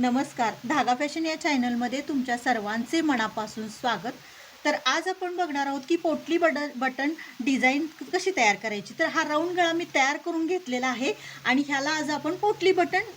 नमस्कार. धागा फॅशन या चॅनलमध्ये तुमच्या सर्वांचे मनापासून स्वागत. तर आज आपण बघणार आहोत की पोटली बट बटन डिझाईन कशी तयार करायची? तर हा राऊंड गळा मी तयार करून घेतलेला आहे आणि ह्याला आज आपण पोटली बटन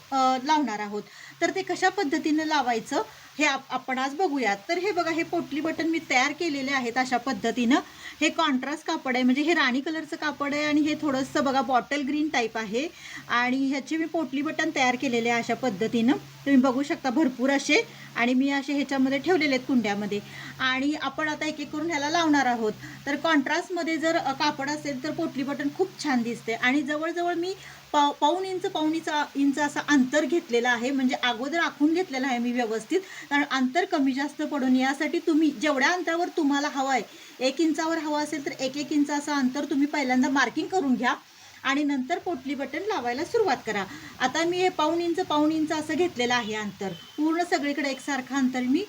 लावणार आहोत. तर ते कशा पद्धतीनं लावायचं हे आप आपण आज बघूयात. तर हे बघा हे पोटली बटन मी तयार केलेले आहेत अशा पद्धतीनं. हे कॉन्ट्रास्ट कापड आहे म्हणजे हे राणी कलरचं कापड आहे आणि हे थोडंसं बघा बॉटल ग्रीन टाईप आहे. आणि ह्याची मी पोटली बटन तयार केलेले आहे अशा पद्धतीनं. तुम्ही बघू शकता भरपूर असे. आणि मी असे ह्याच्यामध्ये ठेवलेले आहेत कुंड्यामध्ये. आणि आपण आता एक एक करून ह्याला लावणार आहोत. तर कॉन्ट्रास्टमध्ये जर कापड असेल तर पोटली बटन खूप छान दिसते. आणि जवळजवळ मी पाव पाऊन इंच पाऊणीचा इंच असं अंतर घेतलेलं आहे. म्हणजे अगोदर आखून घेतलेलं आहे मी व्यवस्थित. कारण अंतर कमी जास्त पडून यासाठी तुम्ही जेवढ्या अंतरावर तुम्हाला हवं आहे एक इंचावर हवं असेल तर एक एक इंच असं अंतर तुम्ही पहिल्यांदा मार्किंग करून घ्या. आणि नंतर पोटली बटन लावायला सुरुवात करा. आता मी हे पाऊण इंच पाऊण इंच असं घेतलेलं आहे अंतर. पूर्ण सगळीकडे एकसारखं अंतर मी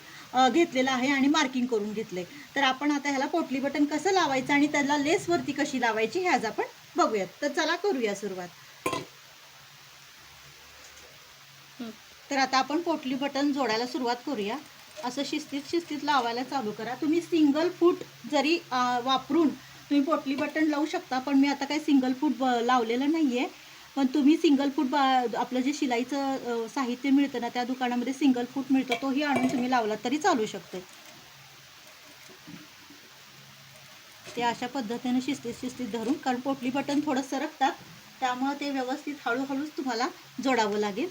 घेतलेलं आहे आणि मार्किंग करून घेतले तर आपण आता ह्याला पोटली बटन कसं लावायचं आणि त्याला लेसवरती कशी लावायची ह्याच आपण बघूयात. तर चला करूया सुरुवात. तर आता आपण पोटली बटन जोडायला सुरुवात करूया. असं शिस्तीत शिस्तीत लावायला चालू करा. तुम्ही सिंगल फूट जरी वापरून तुम्ही पोटली बटन लावू शकता पण मी आता काही सिंगल फूट ब लावलेलं नाही आहे पण तुम्ही सिंगल फूट बा आपलं जे शिलाईचं साहित्य मिळतं ना त्या दुकानामध्ये सिंगल फूट मिळतो तोही आणून तुम्ही लावला तरी चालू शकतो ते अशा पद्धतीने शिस्तीत शिस्तीत धरून कारण पोटली बटन थोडं सरकतात त्यामुळं ते व्यवस्थित हळूहळूच तुम्हाला जोडावं लागेल.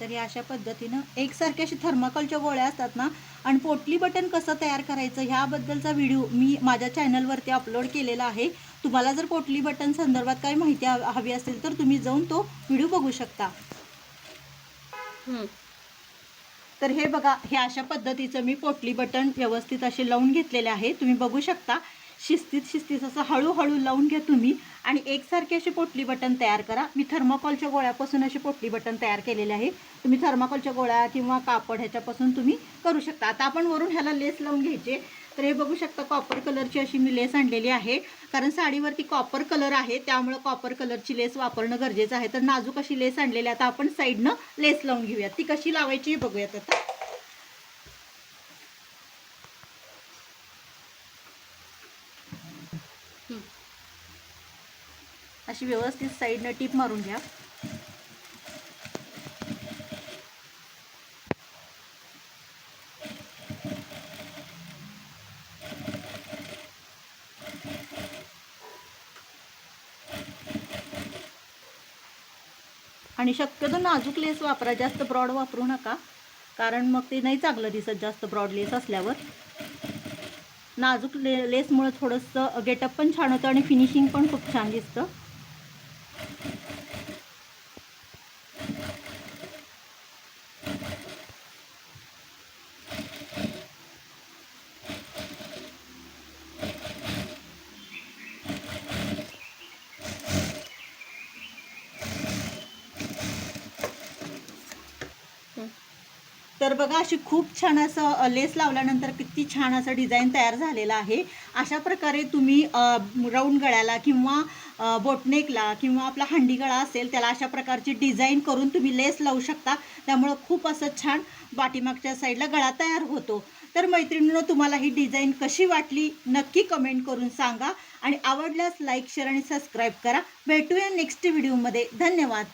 तर अशा पद्धतीनं एकसारखे असे थर्माकोलच्या गोळ्या असतात ना आणि पोटली बटन कसं तयार करायचं ह्याबद्दलचा व्हिडिओ मी माझ्या चॅनलवरती अपलोड केलेला आहे. तुम्हाला जर पोटली बटन संदर्भात काही माहिती हवी असेल तर तुम्ही जाऊन तो व्हिडिओ बघू शकता. तर हे बघा हे अशा पद्धतीचं मी पोटली बटन व्यवस्थित असे लावून घेतलेले आहे. तुम्ही बघू शकता. शिस्तीत शिस्तीत असं हळूहळू लावून घ्या तुम्ही. आणि एकसारखे अशी पोटली बटन तयार करा. मी थर्माकॉलच्या गोळ्यापासून असे पोटली बटन तयार केलेले आहे. तुम्ही थर्माकोलच्या गोळ्या किंवा कापड ह्याच्यापासून तुम्ही करू शकता. आता आपण वरून ह्याला लेस लावून घ्यायचे. तर हे बघू शकता कॉपर कलरची अशी मी लेस आणलेली आहे. कारण साडीवरती कॉपर कलर आहे त्यामुळं कॉपर कलरची लेस वापरणं गरजेचं आहे. तर नाजूक अशी लेस आणलेली आहे. आता आपण साईडनं लेस लावून घेऊयात ती कशी लावायची हे बघूयात आता. अशी व्यवस्थित साईडनं टीप मारून घ्या. आणि शक्यतो नाजूक लेस वापरा जास्त ब्रॉड वापरू नका कारण मग ते नाही चांगलं दिसत जास्त ब्रॉड लेस असल्यावर. नाजूक ले लेसमुळं थोडंसं गेटअप पण छान होतं आणि फिनिशिंग पण खूप छान दिसतं. तर बघा अशी खूप छान असं लेस लावल्यानंतर किती छान असं डिझाईन तयार झालेलं आहे. अशा प्रकारे तुम्ही राऊंड गळ्याला किंवा बोटनेकला किंवा आपला हंडी गळा असेल त्याला अशा प्रकारची डिझाईन करून तुम्ही लेस लावू शकता. त्यामुळं खूप असं छान पाठीमागच्या साईडला गळा तयार होतो. तर मैत्रिणीनं तुम्हाला ही डिझाईन कशी वाटली नक्की कमेंट करून सांगा. आणि आवडल्यास लाईक शेअर आणि सबस्क्राईब करा. भेटूया नेक्स्ट व्हिडिओमध्ये. धन्यवाद.